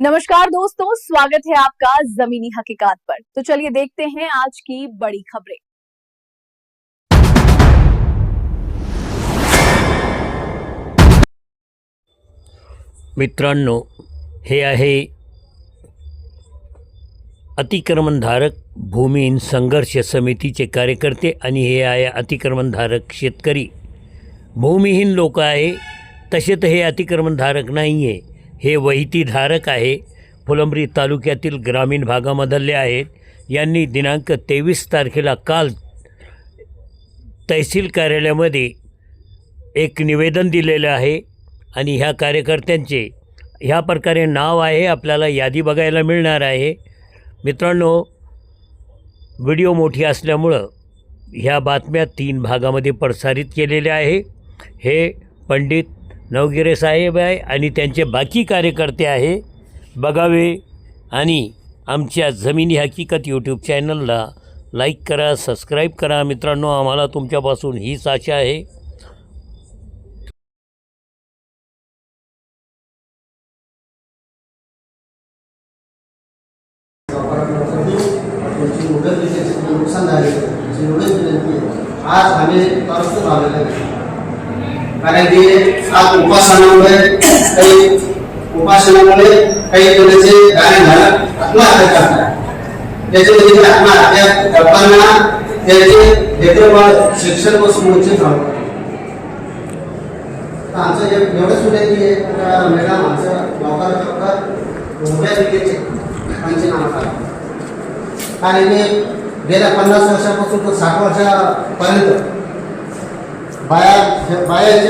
नमस्कार दोस्तों स्वागत है आपका जमीनी हकीकात पर। तो चलिए देखते हैं आज की बड़ी खबरें। मित्रांनो हे आहे अतिक्रमणधारक भूमिहीन संघर्ष समितीचे कार्यकर्ते आणि हे आहे अतिक्रमणधारक शेतकरी. भूमिहीन लोक आहे तसे तर हे अतिक्रमणधारक नाही आहे हे वहितीधारक आहे. फुलंब्री तालुक्यातील ग्रामीण भागामधले आहेत यांनी दिनांक तेवीस तारखेला काल तहसील कार्यालयामध्ये एक निवेदन दिलेलं आहे आणि ह्या कार्यकर्त्यांचे ह्या प्रकारे नाव आहे आपल्याला यादी बघायला मिळणार आहे. मित्रांनो व्हिडिओ मोठी असल्यामुळं ह्या बातम्या तीन भागामध्ये प्रसारित केलेल्या आहे. हे पंडित नवगिरे साहेब आहे आणि त्यांचे बाकी कार्यकर्ते आहे. बघावे आणि आमच्या जमिनी हकीकत यूट्यूब चॅनलला लाईक करा सबस्क्राईब करा. मित्रांनो आम्हाला तुमच्यापासून हीच आशा आहे. आज आम्ही आहे. कारण की आज उपासनामुळे काही उपासनामुळे काही जणांचे गाणे झालं आत्महत्या करतात त्याच्यामध्ये आत्महत्या करताना त्याचे लेकरबाळ शिक्षणपासून वंचित राहतात आमचं एवढंच होतं की मॅडम आमचं लवकरात लवकर उभ्या विकेचे पंचनामा करा आणि मी गेल्या पन्नास वर्षापासून तो साठ वर्षापर्यंत बाया बायाचे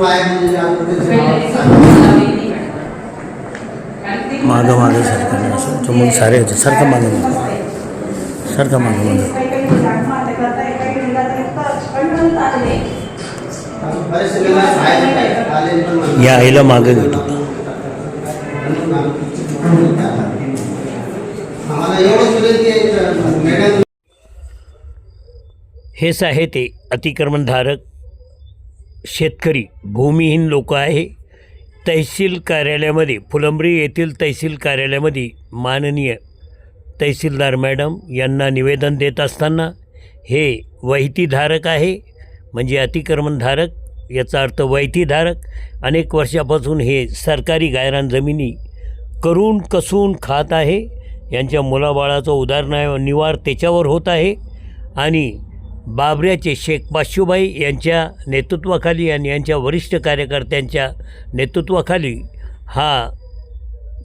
बाया गेलेले आत्महत्येचे मागं मागं सारखं असं जमून सारे होते सारखं मागं मागं. सारखं मागं मागं. या आईला मागं घेतो. आम्हाला का मॅडम. हेच आहे ते अतिक्रमणधारक शेतकरी भूमिहीन लोक आहे. तहसील कार्यालयामध्ये फुलंब्री येथील तहसील कार्यालयामध्ये माननीय तहसीलदार मॅडम यांना निवेदन देत असताना हे वहितीधारक आहे. म्हणजे अतिक्रमणधारक याचा अर्थ वैतीधारक अनेक वर्षापासून हे सरकारी गायरान जमिनी करून कसून खात आहे. यांच्या मुलाबाळाचं उदाहरण निवार त्याच्यावर होत आहे. आणि बाबऱ्याचे शेख पाशुबाई यांच्या नेतृत्वाखाली आणि यांच्या वरिष्ठ कार्यकर्त्यांच्या नेतृत्वाखाली हा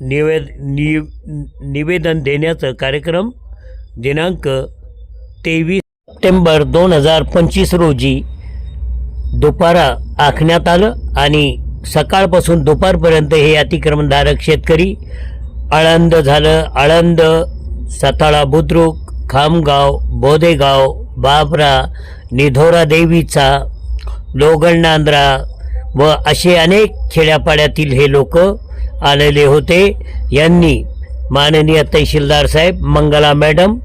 निवेद नि निवेदन देण्याचं कार्यक्रम दिनांक तेवीस सप्टेंबर दोन हजार पंचवीस रोजी दुपारा आखण्यात आलं आणि सकाळपासून दुपारपर्यंत हे अतिक्रमणधारक शेतकरी आळंद झालं. आळंद साताळा बुद्रुक खामगाव बोदेगाव बाबरा निधोरा देवीचा लोगणनांद्रा व असे अनेक खेड्यापाड्यातील हे लोक आलेले होते. यांनी माननीय तहसीलदार साहेब मंगला मॅडम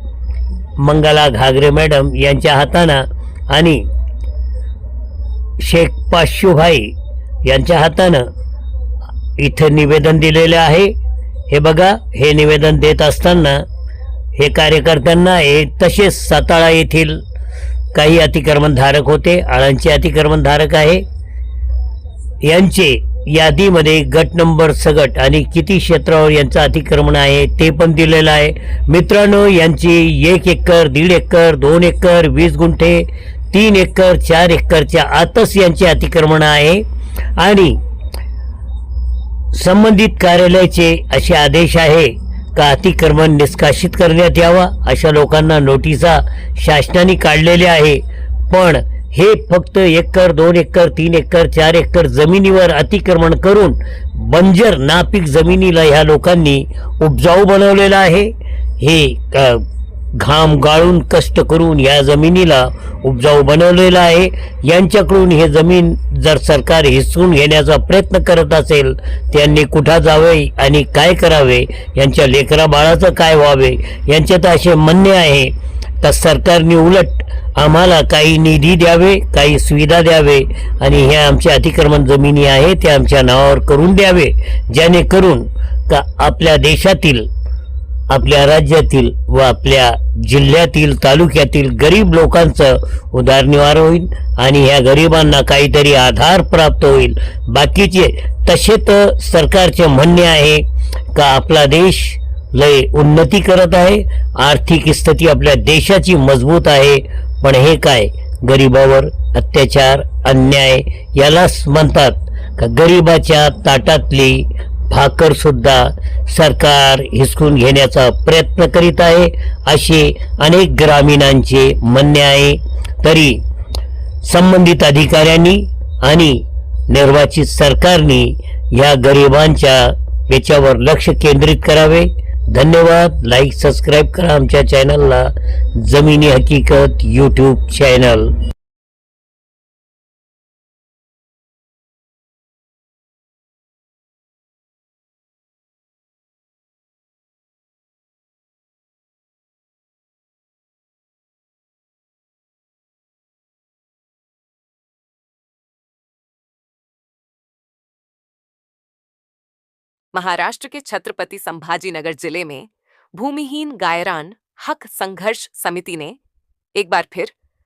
मंगला घागरे मॅडम यांच्या हातानं आणि शेख पाशुभाई यांच्या हातानं इथं निवेदन दिलेलं आहे. हे बघा हे निवेदन देत असताना हे कार्यकर्त्यांना हे तसेच साताळा येथील काही अतिक्रमणधारक होते. आळंदचे अतिक्रमणधारक आहे. यांचे यादीमध्ये गट नंबर सगट आणि किती क्षेत्रावर यांचं अतिक्रमण आहे ते पण दिलेलं आहे. मित्रांनो यांची एक एकर दीड एकर दोन एकर वीस गुंठे तीन एकर चार एकरच्या आतच यांचे अतिक्रमण आहे. आणि संबंधित कार्यालयाचे असे आदेश आहे. का अतिक्रमण निष्कासित करण्यात यावा अशा लोकांना नोटिसा शासनाने काढलेल्या आहे. पण हे फक्त एकर दोन एकर तीन एकर चार एकर जमिनीवर अतिक्रमण करून बंजर नापीक जमिनीला ह्या लोकांनी उपजाऊ बनवलेलं आहे. हे घाम गाळून कष्ट करून या जमिनीला उपजाऊ बनवलेला आहे. यांच्याकडून हे जमीन जर सरकार हिसवून घेण्याचा प्रयत्न करत असेल त्यांनी कुठं जावे आणि काय करावे? यांच्या लेकरा बाळाचं काय व्हावे? यांच्यात असे म्हणणे आहे तर सरकारने उलट आम्हाला काही निधी द्यावे काही सुविधा द्यावे आणि ह्या आमच्या अतिक्रमण जमिनी आहे त्या आमच्या नावावर करून द्यावे. जेणेकरून का आपल्या देशातील आपल्या राज्यातील व आपल्या जिल्ह्यातील तालुक्यातील गरीब लोकांचं उदारनिवार होईल आणि ह्या गरिबांना काहीतरी आधार प्राप्त होईल. बाकीचे तसे तर सरकारचे म्हणणे आहे का आपला देश लय उन्नती करत आहे आर्थिक स्थिती आपल्या देशाची मजबूत आहे पण हे काय? गरिबावर अत्याचार अन्याय यालाच म्हणतात का? गरिबाच्या ताटातली भाकर सुद्धा सरकार हिसकून घेण्याचा प्रयत्न करीत आहे. असे अनेक ग्रामीणांचे म्हणणे आहे. तरी संबंधित अधिकाऱ्यांनी आणि निर्वाचित सरकारने या गरिबांच्या याच्यावर लक्ष केंद्रित करावे. धन्यवाद. लाईक सबस्क्राईब करा आमच्या चॅनलला जमिनी हकीकत यूट्यूब चॅनल महाराष्ट्र के छत्रपति संभाजीनगर जिले में भूमिहीन गायरान हक संघर्ष समिति ने एक बार फिर